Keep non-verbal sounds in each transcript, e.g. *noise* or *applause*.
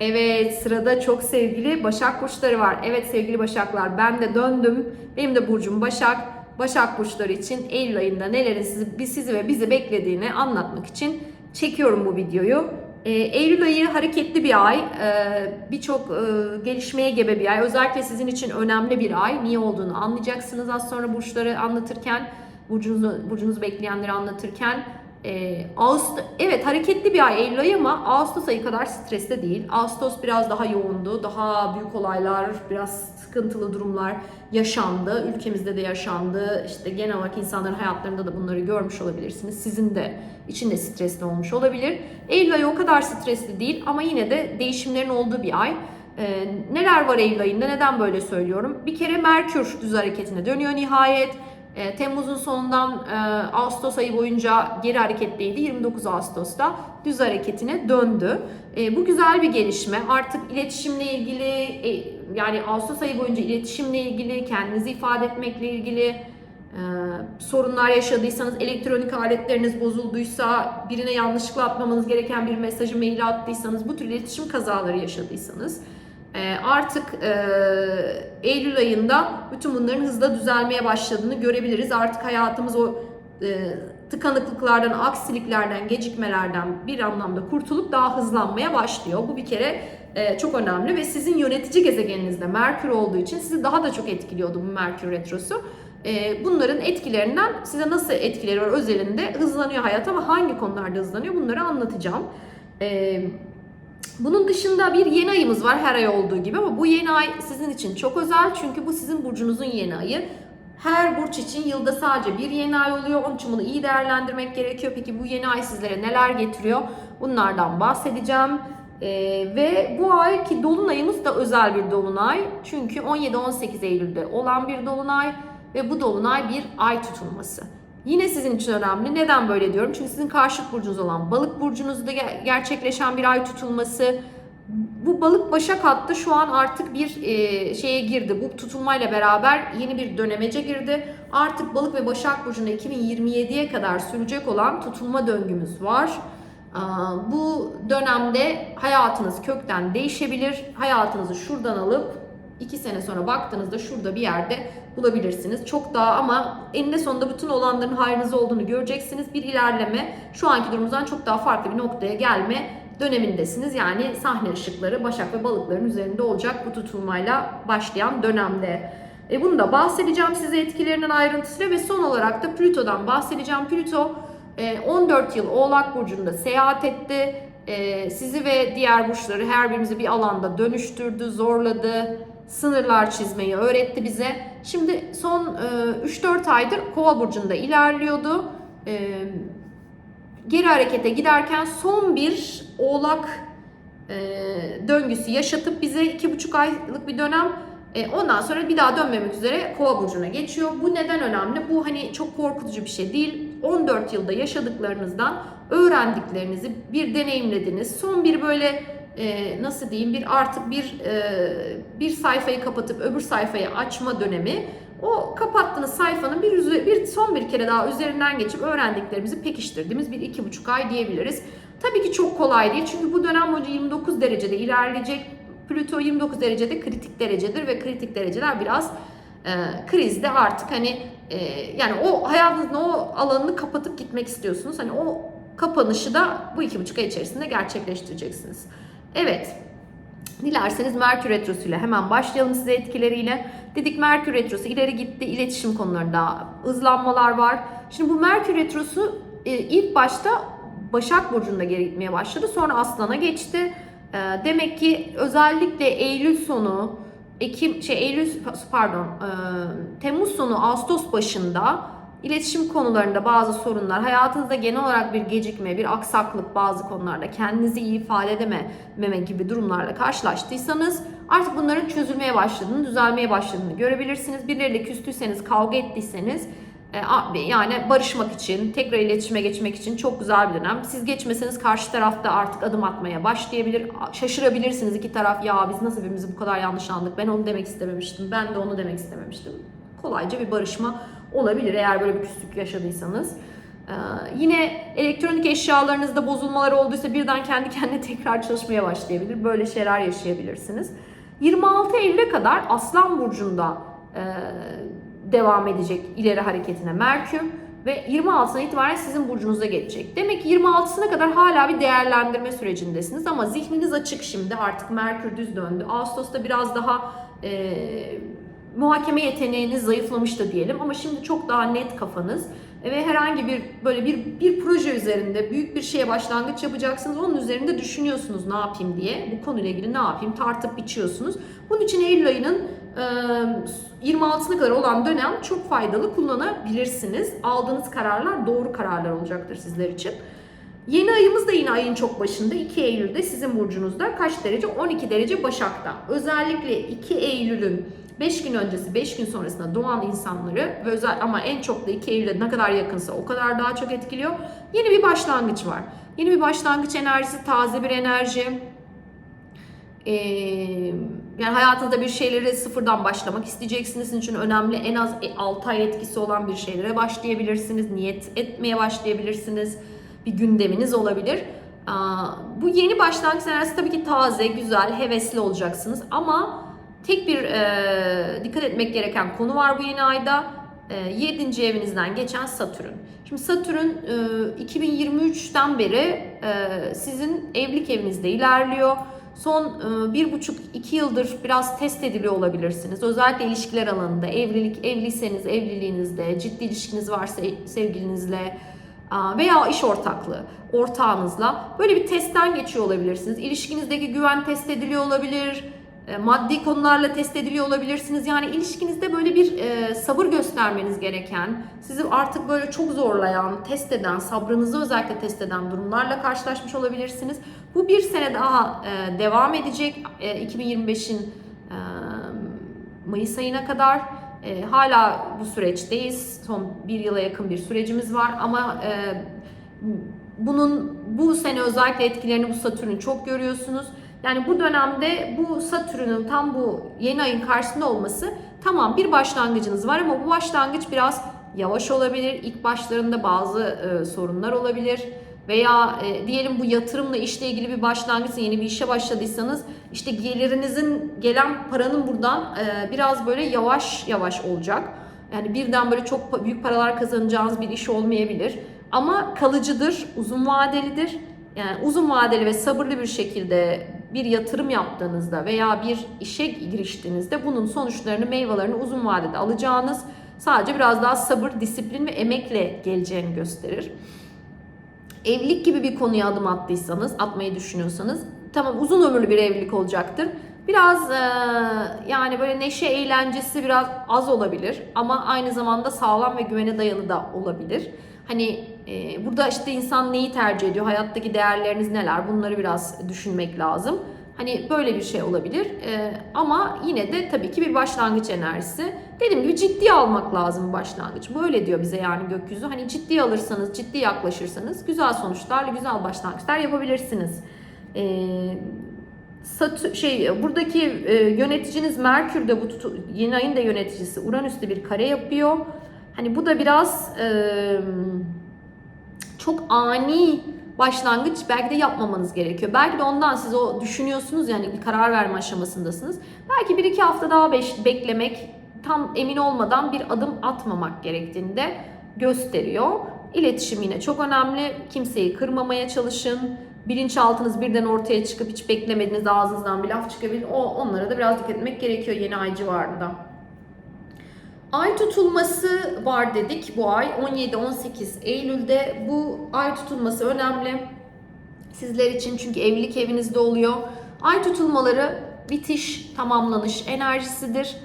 Evet sırada çok sevgili Başak burçları var. Evet sevgili Başaklar ben de döndüm. Benim de burcum Başak. Başak burçları için Eylül ayında nelerin sizi, sizi ve bizi beklediğini anlatmak için çekiyorum bu videoyu. Ee, Eylül ayı hareketli bir ay. Ee, Birçok e, gelişmeye gebe bir ay. Özellikle sizin için önemli bir ay. Niye olduğunu anlayacaksınız az sonra burçları anlatırken. Burcunuzu, burcunuzu bekleyenleri anlatırken. Ee, Ağustos, evet hareketli bir ay Eylül ayı ama Ağustos ayı kadar stresli değil. Ağustos biraz daha yoğundu. Daha büyük olaylar, biraz sıkıntılı durumlar yaşandı. Ülkemizde de yaşandı. İşte genel olarak insanların hayatlarında da bunları görmüş olabilirsiniz. Sizin de içinde stresli olmuş olabilir. Eylül ayı o kadar stresli değil ama yine de değişimlerin olduğu bir ay. Ee, neler var Eylül ayında? Neden böyle söylüyorum? Bir kere Merkür düz hareketine dönüyor nihayet. E, Temmuz'un sonundan e, Ağustos ayı boyunca geri hareketteydi. 29 Ağustos'ta düz hareketine döndü. E, bu güzel bir gelişme. Artık iletişimle ilgili e, yani Ağustos ayı boyunca iletişimle ilgili, kendinizi ifade etmekle ilgili sorunlar yaşadıysanız, elektronik aletleriniz bozulduysa, birine yanlışlıkla atmamanız gereken bir mesajı maile attıysanız, bu tür iletişim kazaları yaşadıysanız artık e, Eylül ayında bütün bunların hızla düzelmeye başladığını görebiliriz. Artık hayatımız o e, tıkanıklıklardan, aksiliklerden, gecikmelerden bir anlamda kurtulup daha hızlanmaya başlıyor. Bu bir kere e, çok önemli ve sizin yönetici gezegeninizde Merkür olduğu için sizi daha da çok etkiliyordu bu Merkür Retrosu. Bunların etkilerinden size nasıl etkileri var özelinde hızlanıyor hayat ama hangi konularda hızlanıyor bunları anlatacağım. Bunun dışında bir yeni ayımız var her ay olduğu gibi ama bu yeni ay sizin için çok özel çünkü bu sizin burcunuzun yeni ayı. Her burç için yılda sadece bir yeni ay oluyor. Onun için bunu iyi değerlendirmek gerekiyor. Peki bu yeni ay sizlere neler getiriyor? Bunlardan bahsedeceğim. Ee, ve bu ayki dolunayımız da özel bir dolunay. Çünkü 17-18 Eylül'de olan bir dolunay ve bu dolunay bir ay tutulması. Yine sizin için önemli. Neden böyle diyorum? Çünkü sizin karşıt burcunuz olan balık burcunuzda gerçekleşen bir ay tutulması. Bu balık başak hattı şu an artık bir e, şeye girdi. Bu tutulmayla beraber yeni bir dönemece girdi. Artık balık ve başak burcunda 2027'ye kadar sürecek olan tutulma döngümüz var. Bu dönemde hayatınız kökten değişebilir. Hayatınızı şuradan alıp iki sene sonra baktığınızda şurada bir yerde bulabilirsiniz. Çok daha ama eninde sonunda bütün olanların hayrınıza olduğunu göreceksiniz. Bir ilerleme şu anki durumumuzdan çok daha farklı bir noktaya gelme dönemindesiniz. Yani sahne ışıkları Başak ve Balıkların üzerinde olacak bu tutulmayla başlayan dönemde. E bunu da bahsedeceğim size etkilerinden ayrıntısıyla ve son olarak da Plüto'dan bahsedeceğim. Plüto e, 14 yıl Oğlak Burcu'nda seyahat etti. E, sizi ve diğer burçları her birimizi bir alanda dönüştürdü, zorladı, sınırlar çizmeyi öğretti bize. Şimdi son e, 3-4 aydır Kova burcunda ilerliyordu. E, geri harekete giderken son bir Oğlak e, döngüsü yaşatıp bize 2,5 aylık bir dönem e, ondan sonra bir daha dönmemek üzere Kova burcuna geçiyor. Bu neden önemli? Bu hani çok korkutucu bir şey değil. 14 yılda yaşadıklarınızdan öğrendiklerinizi bir deneyimlediniz. Son bir böyle e, nasıl diyeyim bir artık bir e, bir sayfayı kapatıp öbür sayfayı açma dönemi. O kapattığınız sayfanın bir, bir son bir kere daha üzerinden geçip öğrendiklerimizi pekiştirdiğimiz bir iki buçuk ay diyebiliriz. Tabii ki çok kolay değil çünkü bu dönem boyunca 29 derecede ilerleyecek. Plüto 29 derecede kritik derecedir ve kritik dereceler biraz e, krizde artık hani e, yani o hayatınızın o alanını kapatıp gitmek istiyorsunuz. Hani o kapanışı da bu iki buçuk ay içerisinde gerçekleştireceksiniz. Evet. Dilerseniz Merkür Retrosu ile hemen başlayalım size etkileriyle. Dedik Merkür Retrosu ileri gitti. iletişim konularında hızlanmalar var. Şimdi bu Merkür Retrosu e, ilk başta Başak Burcu'nda geri gitmeye başladı. Sonra Aslan'a geçti. E, Demek ki özellikle Eylül sonu, Ekim şey Eylül pardon, e, Temmuz sonu Ağustos başında iletişim konularında bazı sorunlar, hayatınızda genel olarak bir gecikme, bir aksaklık bazı konularda kendinizi iyi ifade edememe gibi durumlarla karşılaştıysanız artık bunların çözülmeye başladığını, düzelmeye başladığını görebilirsiniz. Birileriyle küstüyseniz, kavga ettiyseniz e, yani barışmak için, tekrar iletişime geçmek için çok güzel bir dönem. Siz geçmeseniz karşı tarafta artık adım atmaya başlayabilir. Şaşırabilirsiniz iki taraf ya biz nasıl birbirimizi bu kadar yanlış anladık. Ben onu demek istememiştim. Ben de onu demek istememiştim. Kolayca bir barışma olabilir eğer böyle bir küslük yaşadıysanız. Ee, yine elektronik eşyalarınızda bozulmalar olduysa birden kendi kendine *laughs* tekrar çalışmaya başlayabilir. Böyle şeyler yaşayabilirsiniz. 26 Eylül'e kadar Aslan Burcu'nda e, devam edecek ileri hareketine Merkür ve 26'sına itibaren sizin burcunuza geçecek. Demek ki 26'sına kadar hala bir değerlendirme sürecindesiniz ama zihniniz açık şimdi artık Merkür düz döndü. Ağustos'ta biraz daha e, muhakeme yeteneğiniz zayıflamış da diyelim ama şimdi çok daha net kafanız ve herhangi bir böyle bir bir proje üzerinde büyük bir şeye başlangıç yapacaksınız. Onun üzerinde düşünüyorsunuz ne yapayım diye. Bu konuyla ilgili ne yapayım tartıp biçiyorsunuz. Bunun için Eylül ayının e, 26'sına kadar olan dönem çok faydalı kullanabilirsiniz. Aldığınız kararlar doğru kararlar olacaktır sizler için. Yeni ayımız da yine ayın çok başında 2 Eylül'de sizin burcunuzda kaç derece? 12 derece Başak'ta. Özellikle 2 Eylül'ün 5 gün öncesi, 5 gün sonrasında doğan insanları ve özel ama en çok da 2 Eylül'e ne kadar yakınsa o kadar daha çok etkiliyor. Yeni bir başlangıç var. Yeni bir başlangıç enerjisi, taze bir enerji. Ee, yani hayatınızda bir şeyleri sıfırdan başlamak isteyeceksiniz. Sizin için önemli en az 6 ay etkisi olan bir şeylere başlayabilirsiniz. Niyet etmeye başlayabilirsiniz. Bir gündeminiz olabilir. Aa, bu yeni başlangıç enerjisi tabii ki taze, güzel, hevesli olacaksınız. Ama tek bir e, dikkat etmek gereken konu var bu yeni ayda. E, 7. evinizden geçen Satürn. Şimdi Satürn e, 2023'ten beri e, sizin evlilik evinizde ilerliyor. Son e, bir buçuk iki yıldır biraz test ediliyor olabilirsiniz. Özellikle ilişkiler alanında, evlilik, evliyseniz evliliğinizde, ciddi ilişkiniz varsa sevgilinizle aa, veya iş ortaklığı, ortağınızla böyle bir testten geçiyor olabilirsiniz. İlişkinizdeki güven test ediliyor olabilir, e, maddi konularla test ediliyor olabilirsiniz. Yani ilişkinizde böyle bir e, sabır göstermeniz gereken, sizi artık böyle çok zorlayan, test eden, sabrınızı özellikle test eden durumlarla karşılaşmış olabilirsiniz. Bu bir sene daha e, devam edecek. E, 2025'in e, Mayıs ayına kadar. E, hala bu süreçteyiz. Son bir yıla yakın bir sürecimiz var ama e, bunun bu sene özellikle etkilerini bu Satürn'ü çok görüyorsunuz. Yani bu dönemde bu Satürn'ün tam bu yeni ayın karşısında olması tamam bir başlangıcınız var ama bu başlangıç biraz yavaş olabilir. İlk başlarında bazı e, sorunlar olabilir. Veya e, diyelim bu yatırımla işle ilgili bir başlangıç, yeni bir işe başladıysanız işte gelirinizin gelen paranın buradan e, biraz böyle yavaş yavaş olacak. Yani birden böyle çok büyük paralar kazanacağınız bir iş olmayabilir. Ama kalıcıdır, uzun vadelidir. Yani uzun vadeli ve sabırlı bir şekilde bir yatırım yaptığınızda veya bir işe giriştiğinizde bunun sonuçlarını, meyvelerini uzun vadede alacağınız sadece biraz daha sabır, disiplin ve emekle geleceğini gösterir. Evlilik gibi bir konuya adım attıysanız, atmayı düşünüyorsanız tamam uzun ömürlü bir evlilik olacaktır. Biraz e, yani böyle neşe eğlencesi biraz az olabilir ama aynı zamanda sağlam ve güvene dayalı da olabilir. Hani e, burada işte insan neyi tercih ediyor, hayattaki değerleriniz neler bunları biraz düşünmek lazım. Hani böyle bir şey olabilir e, ama yine de tabii ki bir başlangıç enerjisi. Dediğim gibi ciddiye almak lazım başlangıç. Böyle diyor bize yani gökyüzü. Hani ciddiye alırsanız, ciddi yaklaşırsanız güzel sonuçlarla güzel başlangıçlar yapabilirsiniz. E, Satü, şey buradaki e, yöneticiniz Merkür de bu tutu, yeni ayın da yöneticisi Uranüs'te bir kare yapıyor. Hani bu da biraz e, çok ani başlangıç belki de yapmamanız gerekiyor. Belki de ondan siz o düşünüyorsunuz yani bir karar verme aşamasındasınız. Belki bir iki hafta daha beş, beklemek tam emin olmadan bir adım atmamak gerektiğini de gösteriyor. İletişim yine çok önemli. Kimseyi kırmamaya çalışın. Bilinçaltınız birden ortaya çıkıp hiç beklemediğiniz ağzınızdan bir laf çıkabilir. O onlara da biraz dikkat etmek gerekiyor yeni ay civarında. Ay tutulması var dedik bu ay 17-18 Eylül'de. Bu ay tutulması önemli sizler için çünkü evlilik evinizde oluyor. Ay tutulmaları bitiş, tamamlanış enerjisidir.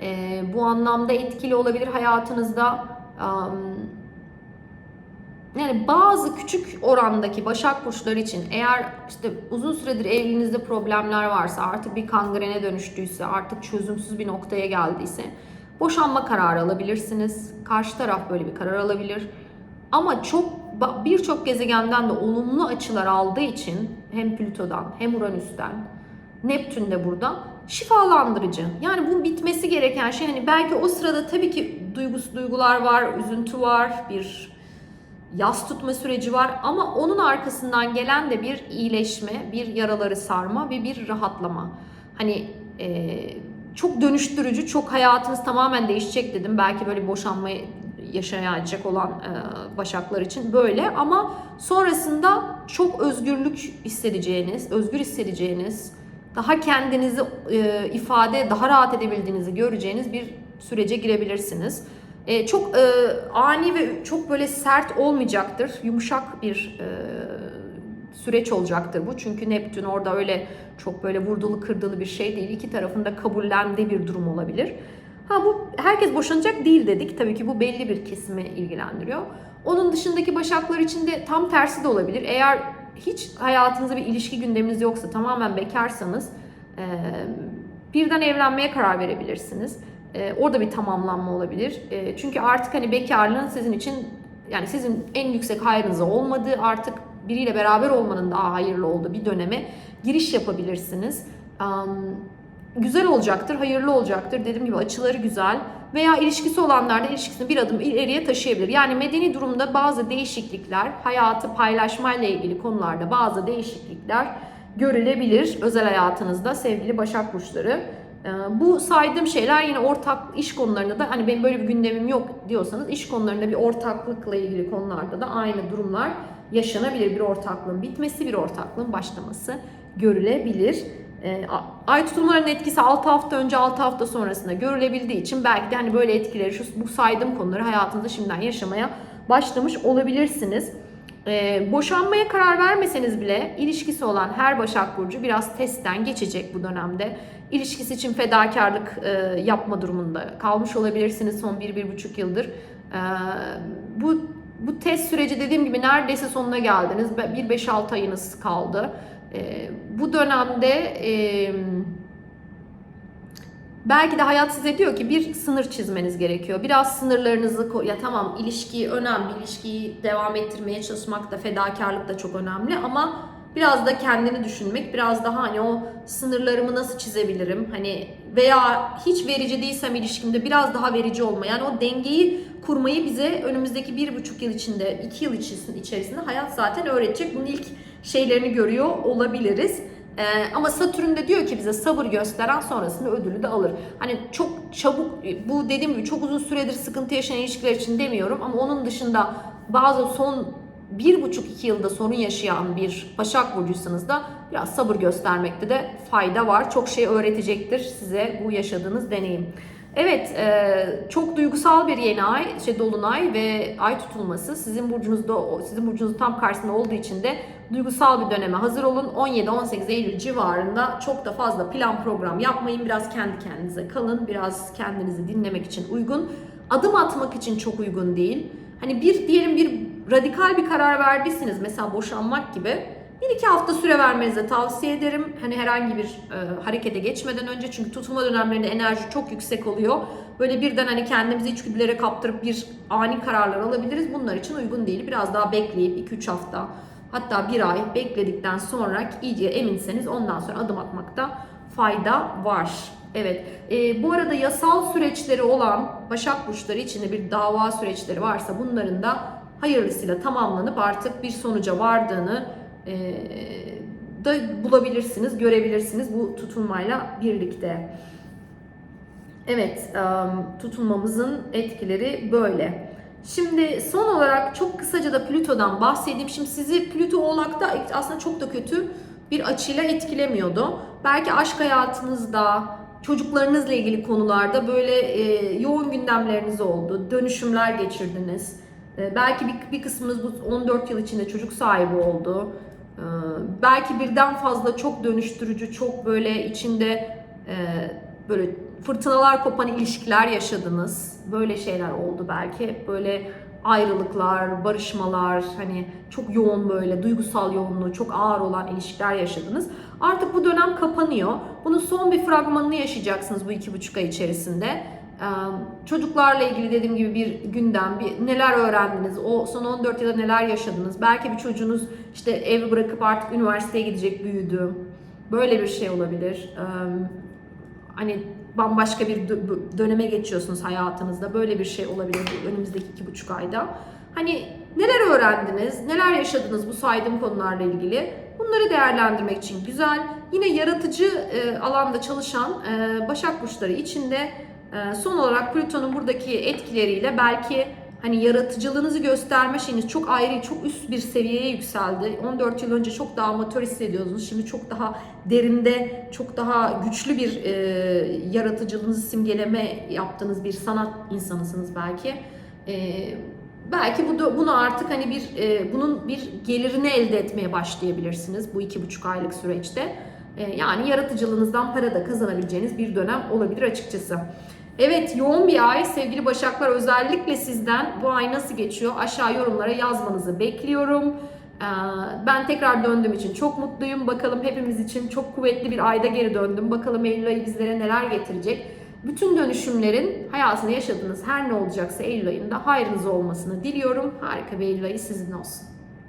Ee, bu anlamda etkili olabilir hayatınızda. Um, yani bazı küçük orandaki başak burçları için eğer işte uzun süredir evliliğinizde problemler varsa artık bir kangrene dönüştüyse artık çözümsüz bir noktaya geldiyse boşanma kararı alabilirsiniz. Karşı taraf böyle bir karar alabilir. Ama çok birçok gezegenden de olumlu açılar aldığı için hem Plüto'dan hem Uranüs'ten Neptün de burada şifalandırıcı. Yani bu bitmesi gereken şey hani belki o sırada tabii ki duygusu duygular var, üzüntü var, bir yas tutma süreci var ama onun arkasından gelen de bir iyileşme, bir yaraları sarma ve bir rahatlama. Hani e, çok dönüştürücü, çok hayatınız tamamen değişecek dedim. Belki böyle boşanma yaşayacak olan e, başaklar için böyle ama sonrasında çok özgürlük hissedeceğiniz, özgür hissedeceğiniz, daha kendinizi e, ifade, daha rahat edebildiğinizi göreceğiniz bir sürece girebilirsiniz. E, çok e, ani ve çok böyle sert olmayacaktır. Yumuşak bir e, süreç olacaktır bu. Çünkü Neptün orada öyle çok böyle vurdulu kırdılı bir şey değil. İki tarafında kabullendiği bir durum olabilir. Ha bu herkes boşanacak değil dedik. Tabii ki bu belli bir kesimi ilgilendiriyor. Onun dışındaki başaklar için de tam tersi de olabilir. Eğer hiç hayatınızda bir ilişki gündeminiz yoksa tamamen bekarsanız e, birden evlenmeye karar verebilirsiniz. E, orada bir tamamlanma olabilir. E, çünkü artık hani bekarlığın sizin için yani sizin en yüksek hayrınıza olmadığı artık biriyle beraber olmanın daha hayırlı olduğu bir döneme giriş yapabilirsiniz. Güzel olacaktır, hayırlı olacaktır. Dediğim gibi açıları güzel. Veya ilişkisi olanlar da ilişkisini bir adım ileriye taşıyabilir. Yani medeni durumda bazı değişiklikler, hayatı paylaşmayla ilgili konularda bazı değişiklikler görülebilir özel hayatınızda sevgili Başak Burçları. Ee, Bu saydığım şeyler yine ortak iş konularında da hani benim böyle bir gündemim yok diyorsanız iş konularında bir ortaklıkla ilgili konularda da aynı durumlar yaşanabilir. Bir ortaklığın bitmesi, bir ortaklığın başlaması görülebilir. E, ay tutulmalarının etkisi 6 hafta önce 6 hafta sonrasında görülebildiği için belki de hani böyle etkileri şu bu saydığım konuları hayatınızda şimdiden yaşamaya başlamış olabilirsiniz. E, boşanmaya karar vermeseniz bile ilişkisi olan her Başak Burcu biraz testten geçecek bu dönemde. İlişkisi için fedakarlık e, yapma durumunda kalmış olabilirsiniz son 1-1,5 yıldır. E, bu bu test süreci dediğim gibi neredeyse sonuna geldiniz. 1-5-6 ayınız kaldı. E, bu dönemde e, belki de hayat size diyor ki bir sınır çizmeniz gerekiyor. Biraz sınırlarınızı ya tamam ilişkiyi önemli, ilişkiyi devam ettirmeye çalışmak da fedakarlık da çok önemli ama biraz da kendini düşünmek, biraz daha hani o sınırlarımı nasıl çizebilirim? Hani veya hiç verici değilsem ilişkimde biraz daha verici olma. Yani o dengeyi kurmayı bize önümüzdeki bir buçuk yıl içinde, iki yıl içerisinde, hayat zaten öğretecek. Bunun ilk şeylerini görüyor olabiliriz. Ee, ama Satürn de diyor ki bize sabır gösteren sonrasında ödülü de alır. Hani çok çabuk bu dediğim gibi çok uzun süredir sıkıntı yaşayan ilişkiler için demiyorum ama onun dışında bazı son bir buçuk iki yılda sorun yaşayan bir Başak Burcuysanız da biraz sabır göstermekte de fayda var. Çok şey öğretecektir size bu yaşadığınız deneyim. Evet, e, çok duygusal bir yeni ay, şey dolunay ve ay tutulması sizin burcunuzda, sizin burcunuzun tam karşısında olduğu için de duygusal bir döneme hazır olun. 17-18 Eylül civarında çok da fazla plan program yapmayın. Biraz kendi kendinize kalın, biraz kendinizi dinlemek için uygun. Adım atmak için çok uygun değil. Hani bir diyelim bir radikal bir karar verdiyseniz mesela boşanmak gibi bir iki hafta süre vermenizi tavsiye ederim. Hani herhangi bir e, harekete geçmeden önce çünkü tutulma dönemlerinde enerji çok yüksek oluyor. Böyle birden hani kendimizi içgüdülere kaptırıp bir ani kararlar alabiliriz. Bunlar için uygun değil. Biraz daha bekleyip 2-3 hafta hatta bir ay bekledikten sonra iyice eminseniz ondan sonra adım atmakta fayda var. Evet. E, bu arada yasal süreçleri olan Başak Burçları içinde bir dava süreçleri varsa bunların da hayırlısıyla tamamlanıp artık bir sonuca vardığını e, da bulabilirsiniz, görebilirsiniz bu tutulmayla birlikte. Evet, tutulmamızın etkileri böyle. Şimdi son olarak çok kısaca da Plüto'dan bahsedeyim. Şimdi sizi Plüto Oğlak'ta aslında çok da kötü bir açıyla etkilemiyordu. Belki aşk hayatınızda, çocuklarınızla ilgili konularda böyle e, yoğun gündemleriniz oldu. Dönüşümler geçirdiniz. E, belki bir, bir kısmınız bu 14 yıl içinde çocuk sahibi oldu. E, belki birden fazla çok dönüştürücü, çok böyle içinde e, böyle fırtınalar kopan ilişkiler yaşadınız. Böyle şeyler oldu belki. Böyle ayrılıklar, barışmalar, hani çok yoğun böyle duygusal yoğunluğu çok ağır olan ilişkiler yaşadınız. Artık bu dönem kapanıyor. Bunun son bir fragmanını yaşayacaksınız bu iki buçuk ay içerisinde. Çocuklarla ilgili dediğim gibi bir gündem, bir neler öğrendiniz, o son 14 yılda neler yaşadınız. Belki bir çocuğunuz işte evi bırakıp artık üniversiteye gidecek, büyüdü. Böyle bir şey olabilir. Hani bambaşka bir döneme geçiyorsunuz hayatınızda. Böyle bir şey olabilir önümüzdeki iki buçuk ayda. Hani Neler öğrendiniz? Neler yaşadınız bu saydığım konularla ilgili? Bunları değerlendirmek için güzel. Yine yaratıcı alanda çalışan Başak Burçları içinde son olarak Plüton'un buradaki etkileriyle belki hani yaratıcılığınızı gösterme şeyiniz çok ayrı, çok üst bir seviyeye yükseldi. 14 yıl önce çok daha amatör hissediyordunuz. Şimdi çok daha derinde, çok daha güçlü bir e, yaratıcılığınızı simgeleme yaptığınız bir sanat insanısınız belki. E, belki bu da, bunu artık hani bir e, bunun bir gelirini elde etmeye başlayabilirsiniz bu iki buçuk aylık süreçte. E, yani yaratıcılığınızdan para da kazanabileceğiniz bir dönem olabilir açıkçası. Evet yoğun bir ay sevgili Başaklar özellikle sizden bu ay nasıl geçiyor aşağı yorumlara yazmanızı bekliyorum. Ee, Ben tekrar döndüğüm için çok mutluyum. Bakalım hepimiz için çok kuvvetli bir ayda geri döndüm. Bakalım Eylül ayı bizlere neler getirecek. Bütün dönüşümlerin hayatında yaşadığınız her ne olacaksa Eylül ayında hayrınız olmasını diliyorum. Harika bir Eylül ayı sizin olsun.